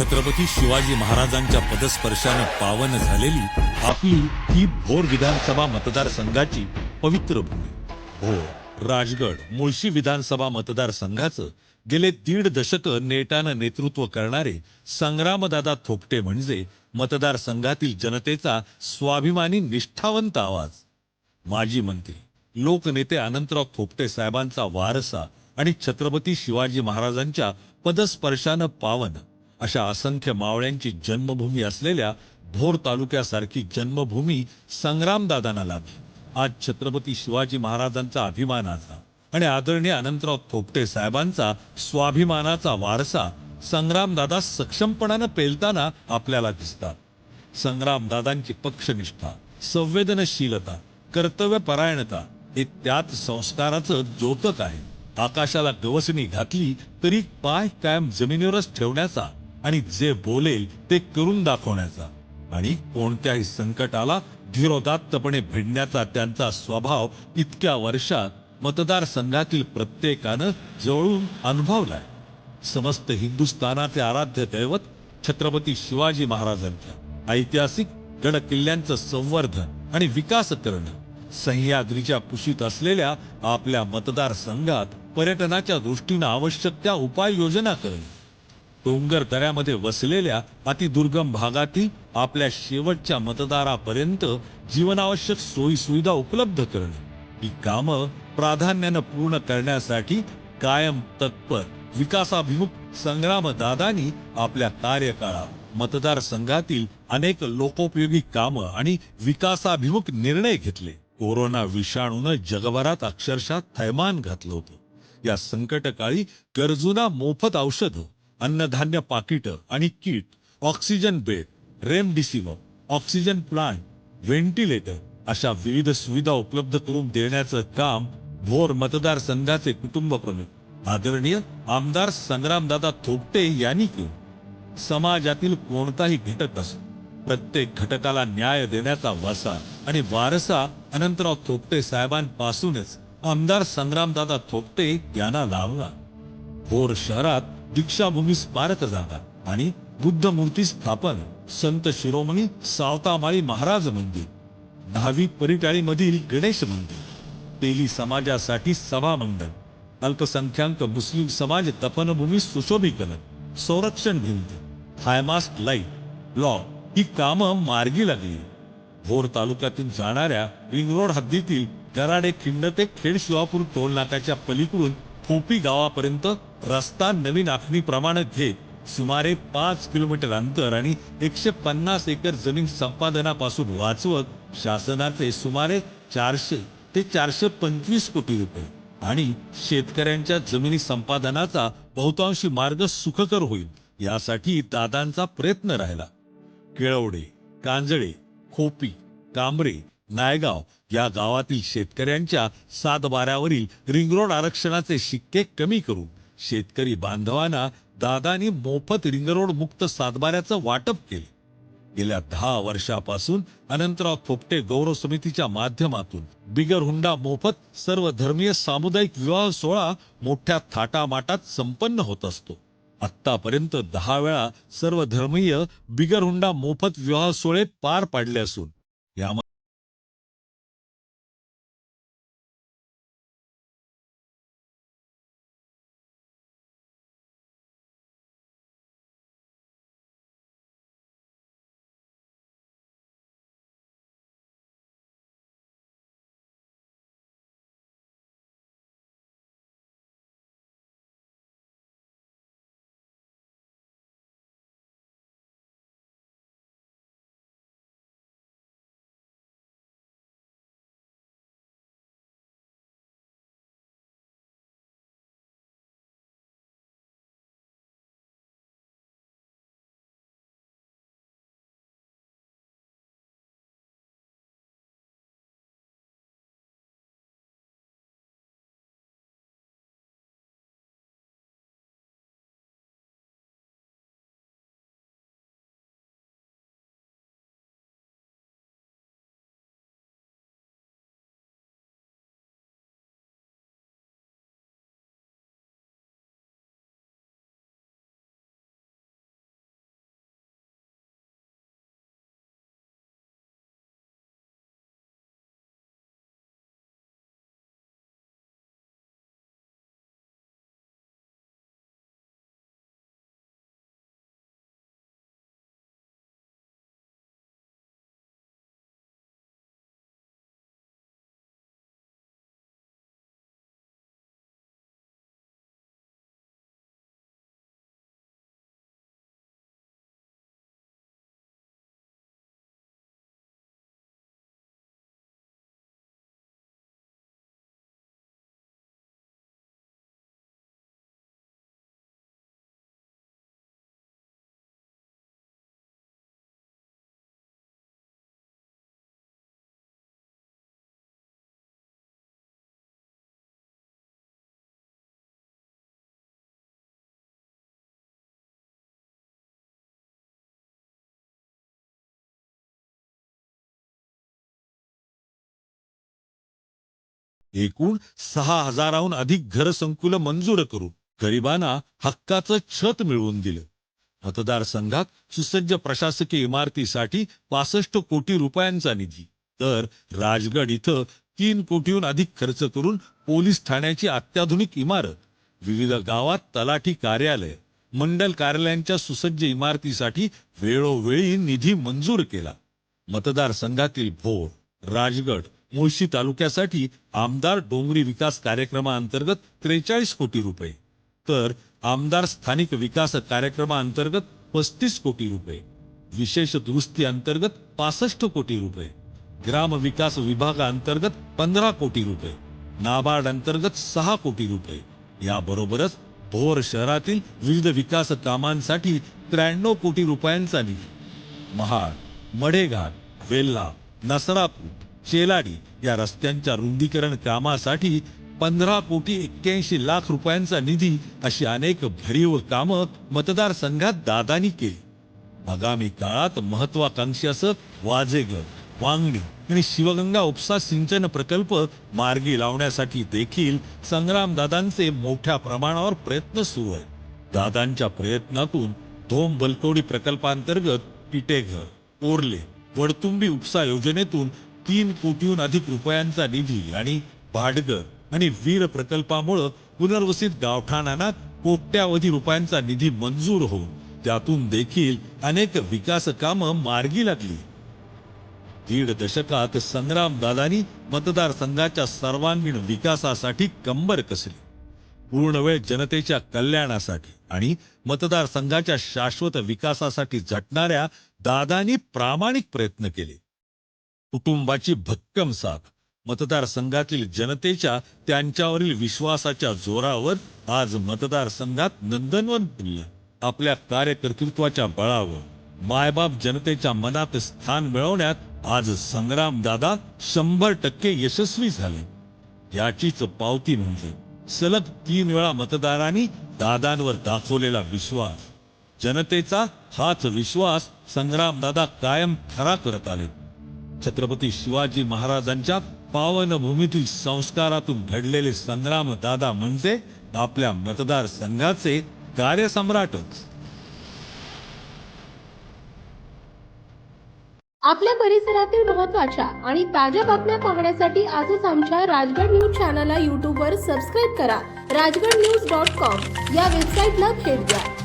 छत्रपती शिवाजी महाराजांच्या पदस्पर्शाने पावन झालेली आपली ही भोर विधानसभा मतदारसंघाची पवित्र भूमी. भोर राजगड मुळशी विधानसभा मतदारसंघाचं गेले दीड दशक नेटानं नेतृत्व करणारे संग्रामदादा थोपटे म्हणजे मतदारसंघातील जनतेचा स्वाभिमानी निष्ठावंत आवाज. माजी मंत्री लोकनेते अनंतराव थोपटे साहेबांचा वारसा आणि छत्रपती शिवाजी महाराजांच्या पदस्पर्शानं पावन अशा असंख्य मावळ्यांची जन्मभूमी असलेल्या भोर तालुक्यासारखी जन्मभूमी संग्रामदादांना लाभली. आज छत्रपती शिवाजी महाराजांचा अभिमानाचा आणि आदरणीय अनंतराव थोपटे साहेबांचा स्वाभिमानाचा वारसा संग्रामदादा सक्षमपणानं पेलताना आपल्याला दिसतात. संग्रामदादांची पक्षनिष्ठा संवेदनशीलता कर्तव्यपरायणता हे त्यात संस्काराचं जोतक आहे. आकाशाला गवसणी घातली तरी पाय कायम जमिनीवरच ठेवण्याचा आणि जे बोलेल ते करून दाखवण्याचा आणि कोणत्याही संकटाला धीरोदात्तपणे भिडण्याचा त्यांचा स्वभाव इतक्या वर्षात मतदारसंघातील प्रत्येकानं जवळून अनुभवलाय. समस्त हिंदुस्थानाचे आराध्य दैवत छत्रपती शिवाजी महाराजांच्या ऐतिहासिक गड किल्ल्यांचं संवर्धन आणि विकास करणं सह्याद्रीच्या कुशीत असलेल्या आपल्या मतदारसंघात पर्यटनाच्या दृष्टीनं आवश्यक त्या उपाययोजना करणं डोंगर दऱ्यामध्ये वसलेल्या अतिदुर्गम भागातील आपल्या शेवटच्या मतदारापर्यंत जीवनावश्यक सोयी सुविधा उपलब्ध करणं. ही कामं प्राधान्यानं पूर्ण करण्यासाठी कायम तत्पर विकासाभिमुख संग्रामदादांनी आपल्या कार्यकाळात मतदारसंघातील अनेक लोकोपयोगी कामं आणि विकासाभिमुख निर्णय घेतले. कोरोना विषाणूनं जगभरात अक्षरशः थैमान घातलं होतं. या संकटकाळी गरजूंना मोफत औषधं अन्नधान्य पाकिटं आणि kit oxygen bed remdesivir oxygen plant ventilator अशा विविध सुविधा उपलब्ध करून देण्याचं काम भोर मतदारसंघाचे कुटुंब प्रमुख आदरणीय आमदार संग्रामदादा थोपटे यांनी केलं. समाजातील कोणताही घटक असो प्रत्येक घटकाला न्याय देण्याचा वसा आणि वारसा अनंतराव थोपटे साहेबांपासूनच आमदार संग्रामदादा थोपटे यांना लावला भोर शहरात दीक्षाभूमी स्मारक जागा आणि बुद्ध मूर्ती स्थापन संत शिरोमणी सावतामाळी महाराज मंदिर दहावी परिटाळीमधील गणेश मंदिर तेली समाजासाठी सभा मंडळ अल्पसंख्याक मुस्लिम समाज तपनभूमी सुशोभीकरण संरक्षण भिंत हायमास्ट लाइट लॉ ही कामं मार्गी लागली. भोर तालुक्यातून जाणाऱ्या रिंग रोड हद्दीतील गराडे खिंड ते खेड शिवापूर टोल नाक्याच्या पलीकडून फोपी गावापर्यंत रस्ता नवीन आखणीप्रमाणे घेत सुमारे पाच किलोमीटर अंतर आणि एकशे पन्नास एकर जमीन संपादनापासून वाचवत शासनाचे सुमारे चारशे ते चारशे पंचवीस कोटी रुपये आणि शेतकऱ्यांच्या जमिनी संपादनाचा बहुतांशी मार्ग सुखकर होईल यासाठी दादांचा प्रयत्न राहिला. केळवडे कांजळे खोपी कांबरे नायगाव या गावातील शेतकऱ्यांच्या सातबाऱ्यावरील रिंग रोड आरक्षणाचे शिक्के कमी करून शेतकरी बांधवांना दादानी मोफत रिंग रोड मुक्त सातबाऱ्याचं वाटप केले. गेल्या दहा वर्षापासून अनंतराव थोपटे गौरव समितीच्या माध्यमातून बिगर हुंडा मोफत सर्व धर्मीय सामुदायिक विवाह सोहळा मोठ्या थाटामाटात संपन्न होत असतो. आतापर्यंत दहा वेळा सर्व धर्मीय बिगर हुंडा मोफत विवाह सोहळे पार पाडले असून यामध्ये एकूण सहा हजाराहून अधिक घरसंकुलं मंजूर करून गरिबांना हक्काचं छत मिळवून दिलं. मतदारसंघात सुसज्ज प्रशासकीय इमारतीसाठी पासष्ट कोटी रुपयांचा निधी. तर राजगड इथं तीन कोटीहून अधिक खर्च करून पोलीस ठाण्याची अत्याधुनिक इमारत विविध गावात तलाठी कार्यालय मंडल कार्यालयांच्या सुसज्ज इमारतीसाठी वेळोवेळी निधी मंजूर केला. मतदारसंघातील भोर राजगड मुळशी तालुक्यासाठी आमदार डोंगरी विकास कार्यक्रमाअंतर्गत त्रेचाळीस कोटी रुपये तर आमदार स्थानिक विकास कार्यक्रमाअंतर्गत पस्तीस कोटी रुपये विशेष दुरुस्ती अंतर्गत पासष्ट कोटी रुपये ग्राम विकास विभागाअंतर्गत पंधरा कोटी रुपये नाबार्ड अंतर्गत सहा कोटी रुपये याबरोबरच भोर शहरातील विविध विकास कामांसाठी त्र्याण्णव कोटी रुपयांचा निधी महाड मढेघाट वेल्हा नसरापूर शेलाडी या रस्त्यांच्या रुंदीकरण कामासाठी पंधरा कोटी एक्क्याऐंशी लाख रुपयांचा निधी अशी अनेक भरीव कामं मतदारसंघात दादानी केली. आगामी काळात महत्वाकांक्षी असं वाजेगर वांगणी आणि शिवगंगा उपसा सिंचन प्रकल्प मार्गी लावण्यासाठी देखील संग्रामदादांचे मोठ्या प्रमाणावर प्रयत्न सुरू आहेत. दादांच्या प्रयत्नातून धोम बलकोडी प्रकल्पांतर्गत पिटेघर ओरले वडतुंबी उपसा योजनेतून तीन कोटीहून अधिक रुपयांचा निधी आणि भाडगं आणि वीर प्रकल्पामुळं पुनर्वसित गावठाणांना कोट्यावधी रुपयांचा निधी मंजूर होऊन त्यातून देखील अनेक विकास कामं मार्गी लागली. दीड दशकात संग्रामदादांनी मतदारसंघाच्या सर्वांगीण विकासासाठी कंबर कसली. पूर्णवेळ जनतेच्या कल्याणासाठी आणि मतदारसंघाच्या शाश्वत विकासासाठी झटणाऱ्या दादांनी प्रामाणिक प्रयत्न केले. कुटुंबाची भक्कम साथ. मतदारसंघातील जनतेच्या त्यांच्यावरील विश्वासाच्या जोरावर आज मतदारसंघात नंदनवन फुललं आपल्या कार्यकर्तृत्वाच्या बळावर मायबाप जनतेच्या मनात स्थान मिळवण्यात आज संग्राम दादा शंभर टक्के यशस्वी झाले. याचीच पावती म्हणजे सलग तीन वेळा मतदारांनी दादांवर दाखवलेला विश्वास. जनतेचा हाच विश्वास संग्रामदादा कायम खरा करत आले छत्रपती शिवाजी महाराजांच्या पावन भूमीतील संस्कारातून घडलेले संग्राम दादा म्हणजे आपल्या मतदारसंघाचे कार्यसम्राटच. आपल्या परिसरातील महत्त्वाच्या आणि ताज्या बातम्या पाहण्यासाठी आजच आमच्या राजगड न्यूज चॅनलला यूट्यूबवर सबस्क्राईब करा. राजगड न्यूज डॉट कॉम या वेबसाईटला भेट द्या.